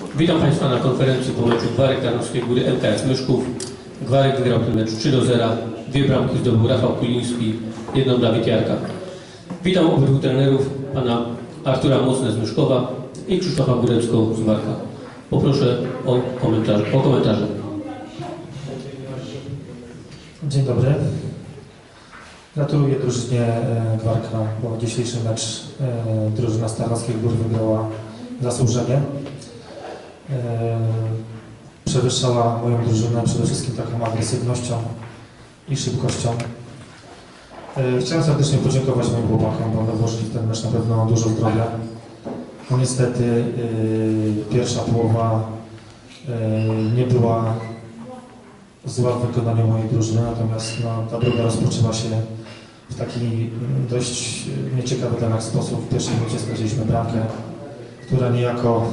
Witam Państwa na konferencji po meczu Gwarek Tarnowskiej Góry MKS Myszków. Gwarek wygrał ten mecz 3 do 0. Dwie bramki zdobył Rafał Kuliński, jedną Dawid Jarka. Witam obydwu trenerów, pana Artura Mocne z Myszkowa i Krzysztofa Górecką z Warka. Poproszę o komentarze. O komentarze. Dzień dobry. Gratuluję drużynie e, Gwarka, bo dzisiejszy mecz e, drużyna Starnowskiej Gór wygrała zasłużenie. E, Przewyższała moją drużynę przede wszystkim taką agresywnością i szybkością. E, Chciałem serdecznie podziękować moim chłopakom, bo one włożyli w ten mecz na pewno dużo zdrowia. No niestety e, pierwsza połowa nie była zła w wykonaniu mojej drużyny, natomiast no, ta druga rozpoczęła się w taki mm, dość nieciekawy dla nas sposób. W pierwszej minucie straciliśmy bramkę, która niejako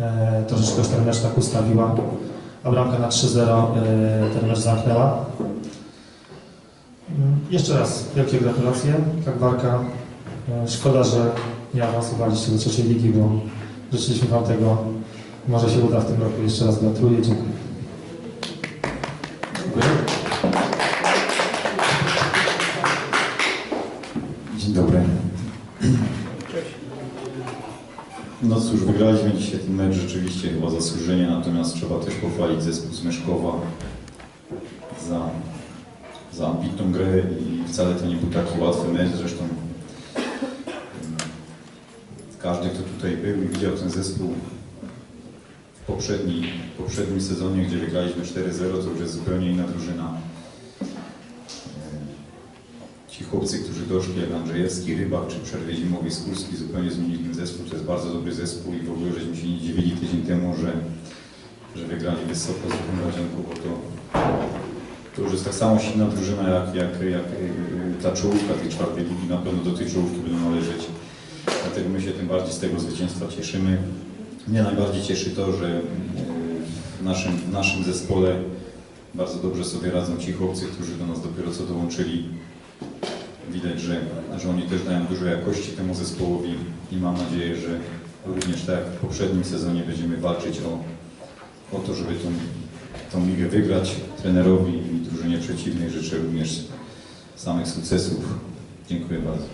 e, troszeczkę już ten mecz tak ustawiła, a bramka na 3-0 e, ten mecz zamknęła. Mm, Jeszcze raz wielkie gratulacje, Kagwarka. E, Szkoda, że nie awansowaliście do trzeciej ligi, bo życzyliśmy Wam tego. Może się uda w tym roku. Jeszcze raz gratuluję. Dziękuję. Dzień dobry. No cóż, wygraliśmy dzisiaj ten mecz rzeczywiście chyba zasłużenie, natomiast trzeba też pochwalić zespół z Myszkowa za, za ambitną grę i wcale to nie był taki łatwy mecz, zresztą każdy, kto tutaj był i widział ten zespół w poprzedni, w poprzednim sezonie, gdzie wygraliśmy 4-0, to już jest zupełnie inna drużyna. Chłopcy, którzy doszli, jak Andrzejewski, Rybak czy przerwie zimowej Skórski, zupełnie zmienili ten zespół. To jest bardzo dobry zespół i w ogóle żeśmy się nie dziwili tydzień temu, że, że wygrali wysoko z Radzianką, bo to, to już jest tak samo silna drużyna jak, jak, jak y, ta czołówka tej czwartej ligi. Na pewno do tej czołówki będą należeć. Dlatego my się tym bardziej z tego zwycięstwa cieszymy. Mnie najbardziej cieszy to, że y, w naszym, w naszym zespole bardzo dobrze sobie radzą ci chłopcy, którzy do nas dopiero co dołączyli. Widać, że, że oni też dają dużo jakości temu zespołowi i mam nadzieję, że również tak jak w poprzednim sezonie będziemy walczyć o, o to, żeby tą, tą ligę wygrać. Trenerowi i drużynie przeciwnej życzę również samych sukcesów. Dziękuję bardzo.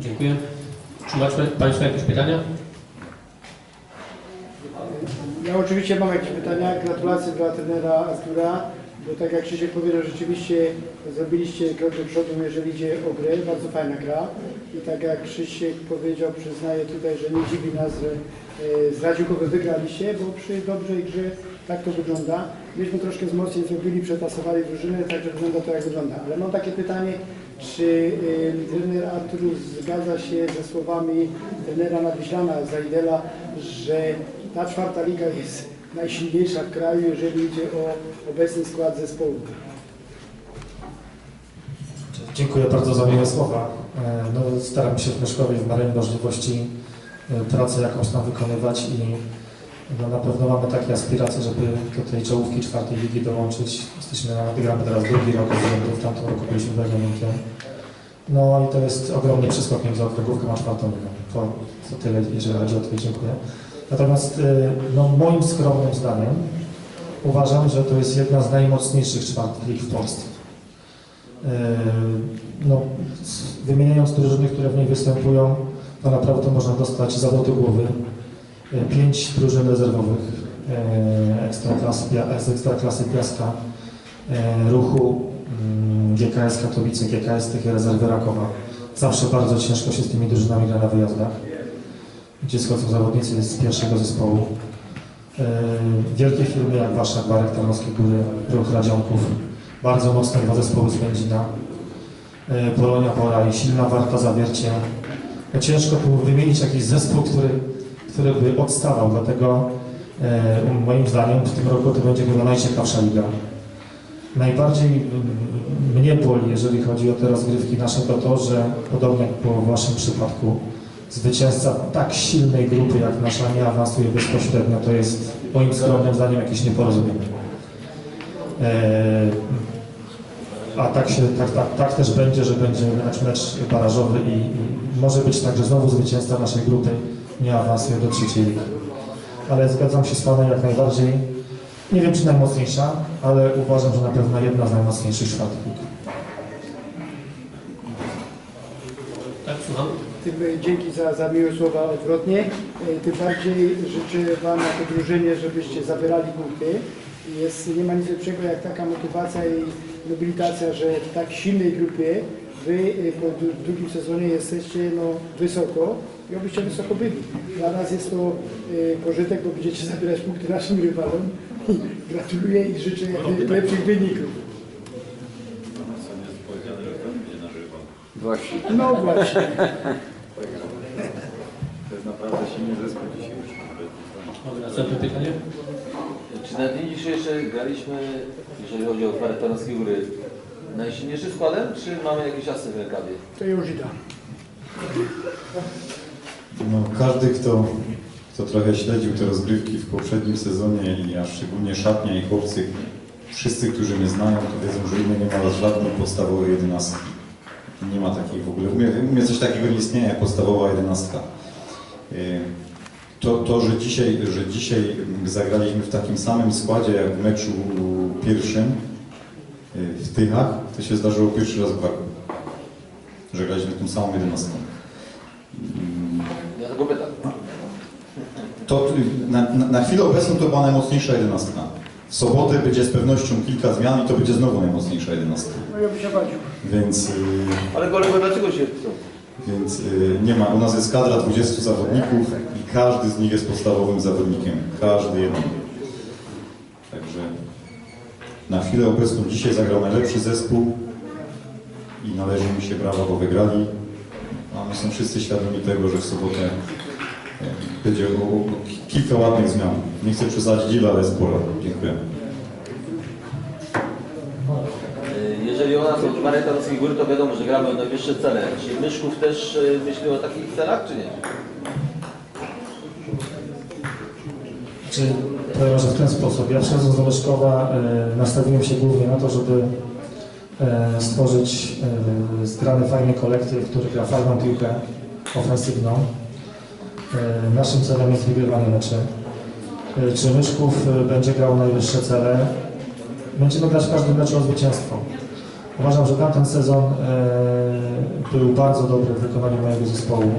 Dziękuję. Czy macie Państwo jakieś pytania? Ja oczywiście mam jakieś pytania. Gratulacje dla trenera Artura, bo tak jak Krzysiek powiedział, rzeczywiście zrobiliście krok do przodu, jeżeli idzie o grę. Bardzo fajna gra. I tak jak Krzysiek powiedział, przyznaję tutaj, że nie dziwi nas, że e, z Radziukowy wygraliście, bo przy dobrej grze tak to wygląda. Myśmy troszkę wzmocnień zrobili, przetasowali drużynę, także wygląda to jak wygląda. Ale mam takie pytanie, czy y, trener Artur zgadza się ze słowami trenera Nadwiślana Zajdela, że ta czwarta liga jest najsilniejsza w kraju, jeżeli idzie o obecny skład zespołu. Dziękuję bardzo za miłe słowa. E, No, staram się w Myszkowie w miarę możliwości e, pracę jakąś tam wykonywać i no, na pewno mamy takie aspiracje, żeby do tej czołówki czwartej ligi dołączyć. Jesteśmy na, gramy teraz drugi rok z rzędu, w tamtym roku byliśmy Bergaminkiem. No i to jest ogromny przeskok między okręgówką a czwartą. To, to tyle, jeżeli chodzi o to, dziękuję. Natomiast e, no, moim skromnym zdaniem uważam, że to jest jedna z najmocniejszych czwartych lig w Polsce. E, no, wymieniając drużyny, które w niej występują, to naprawdę można dostać zawody głowy. E, Pięć drużyn rezerwowych ekstraklasy, z Ekstraklasy Piaska, Ruchu, GKS Katowice, GKS Tychy Rezerwy Rakowa. Zawsze bardzo ciężko się z tymi drużynami gra na wyjazdach, gdzie schodzą zawodnicy z pierwszego zespołu. E, Wielkie firmy jak Wasza, Gwarek Tarnowskie Góry, Ruch Radzionków, bardzo mocne dwa zespoły z Będzina, e, Polonia Bora i silna Warta Zawiercie. No ciężko było wymienić jakiś zespół, który, który by odstawał, dlatego e, moim zdaniem w tym roku to będzie chyba najciekawsza liga. Najbardziej mnie boli, jeżeli chodzi o te rozgrywki nasze, to to, że podobnie jak w Waszym przypadku, zwycięzca tak silnej grupy jak nasza nie awansuje bezpośrednio, to jest moim skromnym zdaniem jakieś nieporozumienie. E, A tak, się, tak, tak, tak też będzie, że będzie mecz, mecz barażowy i, i może być tak, że znowu zwycięzca naszej grupy nie awansuje do trzeciej ligi. Ale zgadzam się z Panem jak najbardziej. Nie wiem, czy najmocniejsza, ale uważam, że na pewno jedna z najmocniejszych lig. Tak, słucham? Tym, e, dzięki za, za miłe słowa odwrotnie. E, Tym bardziej życzę Wam jako drużynie, żebyście zabierali punkty. Jest, nie ma nic lepszego jak taka motywacja i mobilitacja, że w tak silnej grupie Wy e, po dru- drugim sezonie jesteście no, wysoko i obyście wysoko byli. Dla nas jest to pożytek, bo będziecie zabierać punkty naszym rywalom. Gratuluję i życzę naj- lepszych wyników. Właśnie. No właśnie. To jest naprawdę silny zespół dzisiaj już. Dobra, następne pytanie. Czy na dzień dzisiejszy graliśmy, jeżeli chodzi o parę Tarnowskiej Góry, najsilniejszym składem, czy mamy jakieś asy w rękawie? To już idę. No, każdy, kto, kto trochę śledził te rozgrywki w poprzednim sezonie, i a szczególnie szatnia i chłopcy, wszyscy, którzy mnie znają, to wiedzą, że nie ma żadnej podstawowej jedenastki. Nie ma takiej w ogóle. U mnie, u mnie coś takiego nie istnieje podstawowa jedenastka. Y, To, to że, dzisiaj, że dzisiaj zagraliśmy w takim samym składzie jak w meczu pierwszym y, w Tychach, to się zdarzyło pierwszy raz w Baku. Że graliśmy tą samą jedenastką. Ja tego pytam. to na, na, na chwilę obecną to była najmocniejsza jedenastka. W sobotę będzie z pewnością kilka zmian i to będzie znowu najmocniejsza jedenastka. No ja bym się badził. Więc, y, Ale kolego, dlaczego się chcą? więc y, nie ma. U nas jest kadra 20 zawodników i każdy z nich jest podstawowym zawodnikiem. Każdy jeden. Także na chwilę obecną dzisiaj zagrał najlepszy zespół i należy mi się brawa, bo wygrali. A my są wszyscy świadomi tego, że w sobotę będzie kilka ładnych zmian. Nie chcę przesadzić ile, ale sporo. Dziękuję. Jeżeli o nas o parę Tarnowskiej Góry, to wiadomo, że gramy o najwyższe cele. Czy Myszków też y, myśli o takich celach, czy nie? Czy powiem może w ten sposób. Ja przychodząc do Leszkowa e, nastawiłem się głównie na to, żeby e, stworzyć e, zgrany fajny kolektyw, który gra fajną piłkę ofensywną. E, naszym celem jest wygrywanie meczy. E, czy Myszków e, będzie grał najwyższe cele? Będziemy grać w każdym meczu o zwycięstwo. Uważam, że tamten sezon był bardzo dobry w wykonaniu mojego zespołu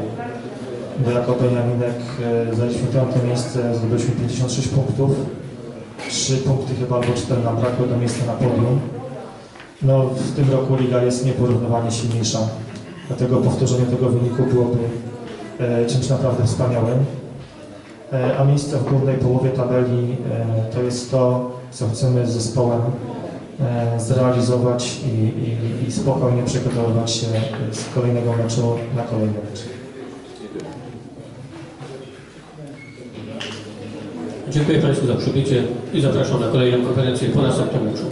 jako Beniaminek zajęliśmy piąte miejsce, zdobyliśmy 56 punktów. 3 punkty chyba albo 4 nam brakło do miejsca na podium. No, w tym roku liga jest nieporównywalnie silniejsza, dlatego powtórzenie tego wyniku byłoby czymś naprawdę wspaniałym. E, a miejsce w górnej połowie tabeli e, to jest to, co chcemy z zespołem e, zrealizować i, i, i spokojnie przygotowywać się z kolejnego meczu na kolejny mecz. Dziękuję Państwu za przybycie i zapraszam na kolejną konferencję po następnym meczu.